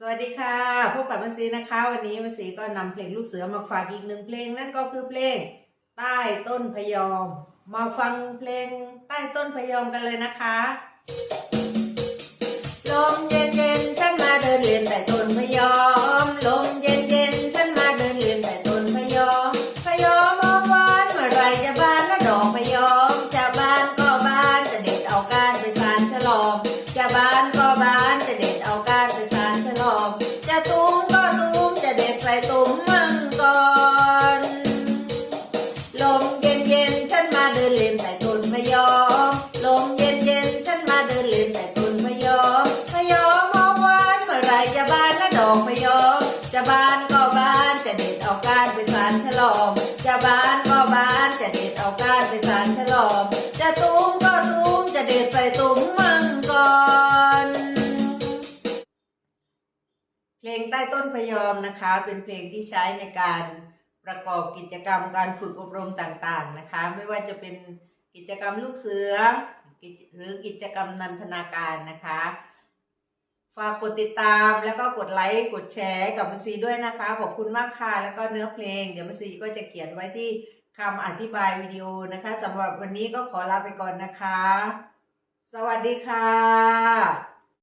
สวัสดีค่ะ พบกับมัสีนะคะ วันนี้มัสีก็นำเพลงลูกเสือมาฝากอีกหนึ่งเพลง นั่นก็คือเพลงใต้ต้นพยอม มาฟังเพลงใต้ต้นพยอมกันเลยนะคะลมเย็นเย็นฉันมาเดินเล่นใต้ต้นพยอมลมเย็นเย็นฉันมาเดินเล่นใต้ต้นพยอมพยอมออกหวานเมื่อไรจะบานแล้วดอกพยอม จะตุ้มก็ตุ้มจะเด็ดใส่ตุ้มมังกรลมเย็นเย็นฉันมาเดินเล่นแต่ต้นพยอมลมเย็นเย็นฉันมาเดินเล่นแต่ต้นพยอมพยอมมองหวานเมื่อไรจะบานนะดอกพยอมจะบานก็บานจะเด็ดเอากานไปสานฉลอมจะบานก็บานจะเด็ดเอากานไปสานฉลอมจะตุ้มก็ตุ้มจะเด็ดใส่ตุ้ม ลงใต้ต้นพยอมนะคะ เป็นเพลงที่ใช้ในการประกอบกิจกรรมการฝึกอบรมต่างๆนะคะ ไม่ว่าจะเป็นกิจกรรมลูกเสือหรือกิจกรรมนันทนาการนะคะ ฝากกดติดตามแล้วก็กดไลค์กดแชร์กับมัซีด้วยนะคะขอบคุณมากค่ะแล้วก็เนื้อเพลง เดี๋ยวมัซีก็จะเขียนไว้ที่คำอธิบายวิดีโอนะคะสำหรับวันนี้ก็ขอลาไปก่อนนะคะ สวัสดีค่ะ